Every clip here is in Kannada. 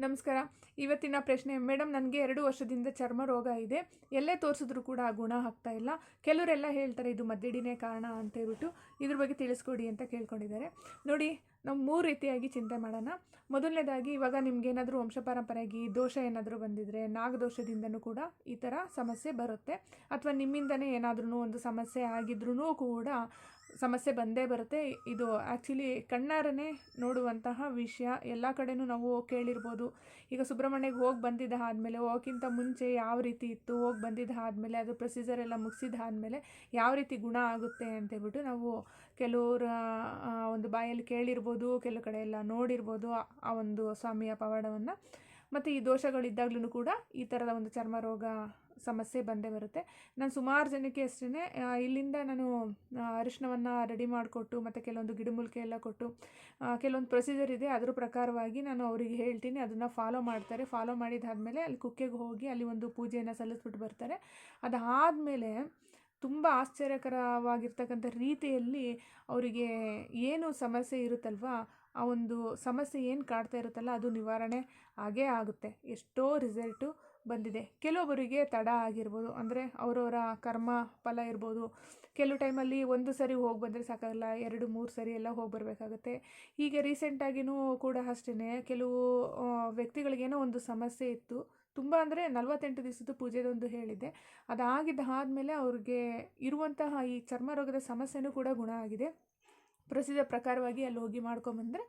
ನಮಸ್ಕಾರ. ಇವತ್ತಿನ ಪ್ರಶ್ನೆ ಮೇಡಮ್ ನನಗೆ ಎರಡು ವರ್ಷದಿಂದ ಚರ್ಮ ರೋಗ ಇದೆ. ಎಲ್ಲೇ ತೋರಿಸಿದ್ರು ಕೂಡ ಗುಣ ಆಗ್ತಾ ಇಲ್ಲ. ಕೆಲವರೆಲ್ಲ ಹೇಳ್ತಾರೆ, ಇದು ಮದ್ದಿಡಿನೇ ಕಾರಣ ಅಂತ ಹೇಳ್ಬಿಟ್ಟು ಇದ್ರ ಬಗ್ಗೆ ತಿಳಿಸ್ಕೊಡಿ ಅಂತ ಕೇಳ್ಕೊಂಡಿದ್ದಾರೆ. ನೋಡಿ ನಾವು ಮೂರು ರೀತಿಯಾಗಿ ಚಿಂತೆ ಮಾಡೋಣ. ಮೊದಲನೇದಾಗಿ ಇವಾಗ ನಿಮ್ಗೇನಾದರೂ ವಂಶಪಾರಂಪರೆಯಾಗಿ ದೋಷ ಏನಾದರೂ ಬಂದಿದ್ರೆ, ನಾಗದೋಷದಿಂದನೂ ಕೂಡ ಈ ಥರ ಸಮಸ್ಯೆ ಬರುತ್ತೆ. ಅಥವಾ ನಿಮ್ಮಿಂದನೇ ಏನಾದ್ರೂ ಒಂದು ಸಮಸ್ಯೆ ಆಗಿದ್ರೂ ಕೂಡ ಸಮಸ್ಯೆ ಬಂದೇ ಬರುತ್ತೆ. ಇದು ಆ್ಯಕ್ಚುಲಿ ಕಣ್ಣಾರನೇ ನೋಡುವಂತಹ ವಿಷಯ. ಎಲ್ಲ ಕಡೆನೂ ನಾವು ಕೇಳಿರ್ಬೋದು. ಈಗ ಸುಬ್ರಹ್ಮಣ್ಯಗೆ ಹೋಗಿ ಬಂದಿದ್ದ ಆದಮೇಲೆ ಹೋಗೋಕ್ಕಿಂತ ಮುಂಚೆ ಯಾವ ರೀತಿ ಇತ್ತು? ಹೋಗಿ ಬಂದಿದ್ದ ಆದಮೇಲೆ ಅದು ಪ್ರೊಸೀಜರ್ ಎಲ್ಲ ಮುಗಿಸಿದ ಆದಮೇಲೆ ಯಾವ ರೀತಿ ಗುಣ ಆಗುತ್ತೆ ಅಂತೇಳ್ಬಿಟ್ಟು ನಾವು ಕೆಲವರ ಬಾಯಲ್ಲಿ ಕೇಳಿರ್ಬೋದು ಕೆಲವು ಕಡೆ ಎಲ್ಲ ನೋಡಿರ್ಬೋದು ಆ ಒಂದು ಸ್ವಾಮಿಯ ಪವಾಡವನ್ನು. ಮತ್ತು ಈ ದೋಷಗಳಿದ್ದಾಗಲೂ ಕೂಡ ಈ ಥರದ ಒಂದು ಚರ್ಮ ರೋಗ ಸಮಸ್ಯೆ ಬಂದೇ ಬರುತ್ತೆ. ನಾನು ಸುಮಾರು ಜನಕ್ಕೆ ಅಷ್ಟೇ ಇಲ್ಲಿಂದ ನಾನು ಅರಿಶಿನವನ್ನು ರೆಡಿ ಮಾಡಿಕೊಟ್ಟು, ಮತ್ತು ಕೆಲವೊಂದು ಗಿಡಮೂಲಿಕೆ ಎಲ್ಲ ಕೊಟ್ಟು ಕೆಲವೊಂದು ಪ್ರೊಸೀಜರ್ ಇದೆ, ಅದ್ರ ಪ್ರಕಾರವಾಗಿ ನಾನು ಅವರಿಗೆ ಹೇಳ್ತೀನಿ, ಅದನ್ನು ಫಾಲೋ ಮಾಡ್ತಾರೆ. ಫಾಲೋ ಮಾಡಿದಾದಮೇಲೆ ಅಲ್ಲಿ ಕುಕ್ಕೆಗೆ ಹೋಗಿ ಅಲ್ಲಿ ಒಂದು ಪೂಜೆಯನ್ನು ಸಲ್ಲಿಸ್ಬಿಟ್ಟು ಬರ್ತಾರೆ. ಅದಾದಮೇಲೆ ತುಂಬ ಆಶ್ಚರ್ಯಕರವಾಗಿರ್ತಕ್ಕಂಥ ರೀತಿಯಲ್ಲಿ ಅವರಿಗೆ ಏನು ಸಮಸ್ಯೆ ಇರುತ್ತಲ್ವ, ಆ ಒಂದು ಸಮಸ್ಯೆ ಏನು ಕಾಡ್ತಾ ಇರುತ್ತಲ್ಲ ಅದು ನಿವಾರಣೆ ಆಗೇ ಆಗುತ್ತೆ. ಎಷ್ಟೋ ರಿಸಲ್ಟು ಬಂದಿದೆ. ಕೆಲವೊಬ್ಬರಿಗೆ ತಡ ಆಗಿರ್ಬೋದು, ಅಂದರೆ ಅವರವರ ಕರ್ಮ ಫಲ ಇರ್ಬೋದು. ಕೆಲವು ಟೈಮಲ್ಲಿ ಒಂದು ಸರಿ ಹೋಗಿ ಬಂದರೆ ಸಾಕಾಗಲ್ಲ, ಎರಡು, ಮೂರು ಸರಿ ಎಲ್ಲ ಹೋಗಿ ಬರಬೇಕಾಗುತ್ತೆ. ಹೀಗೆ ರೀಸೆಂಟಾಗಿಯೂ ಕೂಡ ಅಷ್ಟೇ ಕೆಲವು ವ್ಯಕ್ತಿಗಳಿಗೇನೋ ಒಂದು ಸಮಸ್ಯೆ ಇತ್ತು. ತುಂಬ ಅಂದರೆ ನಲವತ್ತೆಂಟು ದಿವಸದ ಪೂಜೆದೊಂದು ಹೇಳಿದ್ದೆ. ಅದಾಗಿದ್ದ ಆದಮೇಲೆ ಅವ್ರಿಗೆ ಇರುವಂತಹ ಈ ಚರ್ಮ ರೋಗದ ಸಮಸ್ಯೆನೂ ಕೂಡ ಗುಣ ಆಗಿದೆ. ಪ್ರಸಿದ್ಧ ಪ್ರಕಾರವಾಗಿ ಅಲ್ಲಿ ಹೋಗಿ ಮಾಡ್ಕೊಂಬಂದರೆ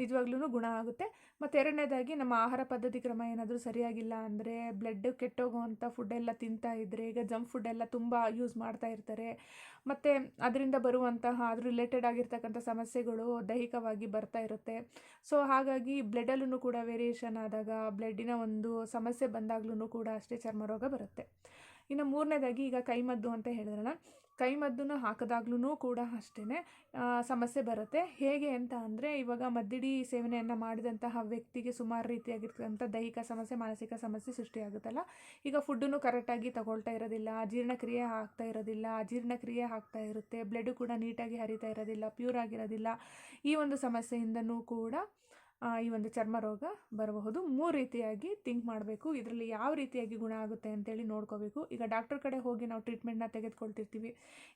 ನಿಜವಾಗ್ಲೂ ಗುಣ ಆಗುತ್ತೆ. ಮತ್ತು ಎರಡನೇದಾಗಿ ನಮ್ಮ ಆಹಾರ ಪದ್ಧತಿ ಕ್ರಮ ಏನಾದರೂ ಸರಿಯಾಗಿಲ್ಲ ಅಂದರೆ ಬ್ಲಡ್ ಕೆಟ್ಟೋಗುವಂಥ ಫುಡ್ಡೆಲ್ಲ ತಿಂತಾ ಇದ್ದರೆ ಈಗ ಜಂಕ್ ಫುಡ್ಡೆಲ್ಲ ತುಂಬ ಯೂಸ್ ಮಾಡ್ತಾ ಇರ್ತಾರೆ. ಮತ್ತು ಅದರಿಂದ ಬರುವಂತಹ ಅದ್ರ ರಿಲೇಟೆಡ್ ಆಗಿರ್ತಕ್ಕಂಥ ಸಮಸ್ಯೆಗಳು ದೈಹಿಕವಾಗಿ ಬರ್ತಾ ಇರುತ್ತೆ. ಸೊ ಹಾಗಾಗಿ ಬ್ಲಡ್ಡಲ್ಲೂ ಕೂಡ ವೇರಿಯೇಷನ್ ಆದಾಗ ಬ್ಲಡ್ಡಿನ ಒಂದು ಸಮಸ್ಯೆ ಬಂದಾಗ್ಲೂ ಕೂಡ ಅಷ್ಟೇ ಚರ್ಮ ರೋಗ ಬರುತ್ತೆ. ಇನ್ನು ಮೂರನೇದಾಗಿ ಈಗ ಕೈಮದ್ದು ಅಂತ ಹೇಳಿದ್ರಲ್ಲ ಕೈಮದ್ದನ್ನು ಹಾಕಿದಾಗ್ಲೂ ಕೂಡ ಅಷ್ಟೇ ಸಮಸ್ಯೆ ಬರುತ್ತೆ. ಹೇಗೆ ಅಂತ ಅಂದರೆ ಇವಾಗ ಮದ್ದಿಡಿ ಸೇವನೆಯನ್ನು ಮಾಡಿದಂತಹ ವ್ಯಕ್ತಿಗೆ ಸುಮಾರು ರೀತಿಯಾಗಿರ್ತಕ್ಕಂಥ ದೈಹಿಕ ಸಮಸ್ಯೆ, ಮಾನಸಿಕ ಸಮಸ್ಯೆ ಸೃಷ್ಟಿಯಾಗುತ್ತಲ್ಲ. ಈಗ ಫುಡ್ಡನ್ನು ಕರೆಕ್ಟಾಗಿ ತಗೊಳ್ತಾ ಇರೋದಿಲ್ಲ, ಜೀರ್ಣಕ್ರಿಯೆ ಆಗ್ತಾ ಇರೋದಿಲ್ಲ ಅಜೀರ್ಣಕ್ರಿಯೆ ಆಗ್ತಾ ಇರುತ್ತೆ ಬ್ಲಡ್ ಕೂಡ ನೀಟಾಗಿ ಹರಿತಾ ಇರೋದಿಲ್ಲ ಪ್ಯೂರ್ ಆಗಿರೋದಿಲ್ಲ. ಈ ಒಂದು ಸಮಸ್ಯೆಯಿಂದನೂ ಕೂಡ ಈ ಒಂದು ಚರ್ಮ ರೋಗ ಬರಬಹುದು. ಮೂರು ರೀತಿಯಾಗಿ ಥಿಂಕ್ ಮಾಡಬೇಕು. ಇದರಲ್ಲಿ ಯಾವ ರೀತಿಯಾಗಿ ಗುಣ ಆಗುತ್ತೆ ಅಂತೇಳಿ ನೋಡ್ಕೋಬೇಕು. ಈಗ ಡಾಕ್ಟರ್ ಕಡೆ ಹೋಗಿ ನಾವು ಟ್ರೀಟ್ಮೆಂಟ್ನ ತೆಗೆದುಕೊಳ್ತಿರ್ತೀವಿ.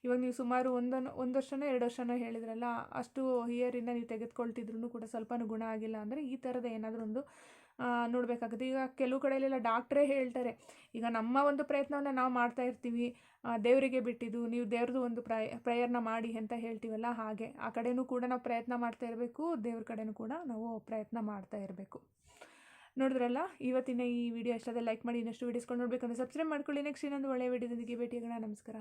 ಇವಾಗ ನೀವು ಸುಮಾರು ಒಂದನ್ನು ಒಂದು ವರ್ಷನೋ, ಎರಡು ವರ್ಷನೋ ಹೇಳಿದ್ರಲ್ಲ, ಅಷ್ಟು ಇಯರಿಂದ ನೀವು ತೆಗೆದುಕೊಳ್ತಿದ್ರು ಕೂಡ ಸ್ವಲ್ಪನೂ ಗುಣ ಆಗಿಲ್ಲ ಅಂದರೆ ಈ ಥರದ ಏನಾದರೂ ಒಂದು ನೋಡಬೇಕಾಗುತ್ತೆ. ಈಗ ಕೆಲವು ಕಡೆಯಲ್ಲೆಲ್ಲ ಡಾಕ್ಟ್ರೇ ಹೇಳ್ತಾರೆ, ಈಗ ನಮ್ಮ ಒಂದು ಪ್ರಯತ್ನವನ್ನು ನಾವು ಮಾಡ್ತಾ ಇರ್ತೀವಿ. ದೇವರಿಗೆ ಬಿಟ್ಟಿದ್ದು, ನೀವು ದೇವ್ರದ್ದು ಒಂದು ಪ್ರಯ ಪ್ರೇಯರ್ನ ಮಾಡಿ ಅಂತ ಹೇಳ್ತೀವಲ್ಲ ಹಾಗೆ. ಆ ಕಡೆಯೂ ಕೂಡ ನಾವು ಪ್ರಯತ್ನ ಮಾಡ್ತಾ ಇರಬೇಕು, ದೇವ್ರ ಕಡೆಯೂ ಕೂಡ ನಾವು ಪ್ರಯತ್ನ ಮಾಡ್ತಾ ಇರಬೇಕು. ನೋಡಿದ್ರಲ್ಲ, ಇವತ್ತಿನ ಈ ವಿಡಿಯೋ ಎಷ್ಟಾದ ಲೈಕ್ ಮಾಡಿ, ಇನ್ನಷ್ಟು ವೀಡಿಯೋಸ್ಕೊಂಡು ನೋಡಬೇಕಂದ್ರೆ ಸಬ್ಸ್ಕ್ರೈಬ್ ಮಾಡ್ಕೊಳ್ಳಿ. ನೆಕ್ಸ್ಟ್ ಇನ್ನೊಂದು ಒಳ್ಳೆಯ ವಿಡಿಯೋದೊಂದಿಗೆ ಭೇಟಿಯಾಗೋಣ. ನಮಸ್ಕಾರ.